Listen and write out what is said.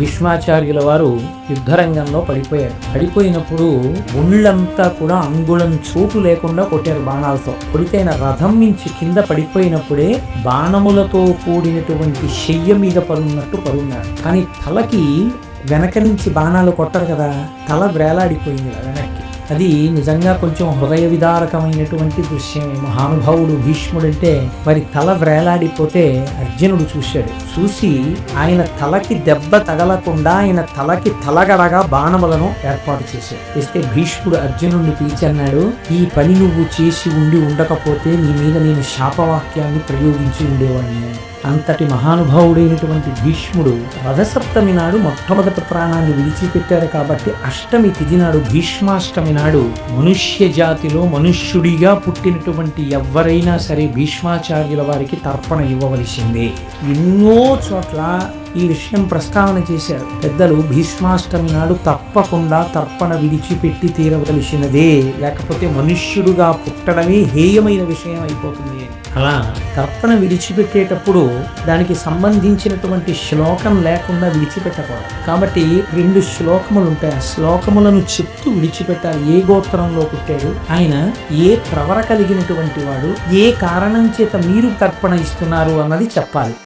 భీష్మాచార్యుల వారు యుద్ధరంగంలో పడిపోయారు. పడిపోయినప్పుడు ఒళ్ళంతా కూడా అంగుళం చోటు లేకుండా కొట్టారు బాణాలతో. కొడితే రథం నుంచి కింద పడిపోయినప్పుడే బాణములతో కూడినటువంటి శయ్య మీద పరున్నట్టు పరున్నాడు కానీ తలకి వెనక నుంచి బాణాలు కొట్టరు కదా? తల వేలాడిపోయింది వెనక్కి. అది నిజంగా కొంచెం హృదయ విదారకమైనటువంటి దృశ్యమే. మహానుభావుడు భీష్ముడంటే మరి తల వ్రేలాడిపోతే అర్జునుడు చూశాడు. చూసి ఆయన తలకి దెబ్బ తగలకుండా ఆయన తలకి తలగడగా బాణములను ఏర్పాటు చేశాడు. చేస్తే భీష్ముడు అర్జునుడిని పిలిచి అన్నాడు ఈ పని నువ్వు చేసి ఉండి ఉండకపోతే నీ మీద నేను శాపవాక్యాన్ని ప్రయోగించి ఉండేవాడిని అంతటి మహానుభావుడైనటువంటి భీష్ముడు రథసప్తమి నాడు మొట్టమొదటి ప్రాణాన్ని విడిచిపెట్టారు కాబట్టి అష్టమి తిథి నాడు భీష్మాష్టమి నాడు మనుష్య జాతిలో మనుష్యుడిగా పుట్టినటువంటి ఎవరైనా సరే భీష్మాచార్యుల వారికి తర్పణ ఇవ్వవలసిందే. ఎన్నో చోట్ల ఈ విషయం ప్రస్తావన చేశారు. పెద్దలు భీష్మాష్టమి నాడు తప్పకుండా తర్పణ విడిచిపెట్టి తీరవలసినదే. లేకపోతే మనుష్యుడుగా పుట్టడమే హేయమైన విషయం అయిపోతుంది. అలా తర్పణ విడిచిపెట్టేటప్పుడు దానికి సంబంధించినటువంటి శ్లోకం లేకుండా విడిచిపెట్టకూడదు. కాబట్టి రెండు శ్లోకములు ఉంటాయి ఆ శ్లోకములను చెప్తూ విడిచిపెట్టాలి. ఏ గోత్రంలో పుట్టాడు ఆయన ఏ ప్రవర కలిగినటువంటి వాడు? ఏ కారణం చేత మీరు తర్పణ ఇస్తున్నారు అన్నది చెప్పాలి.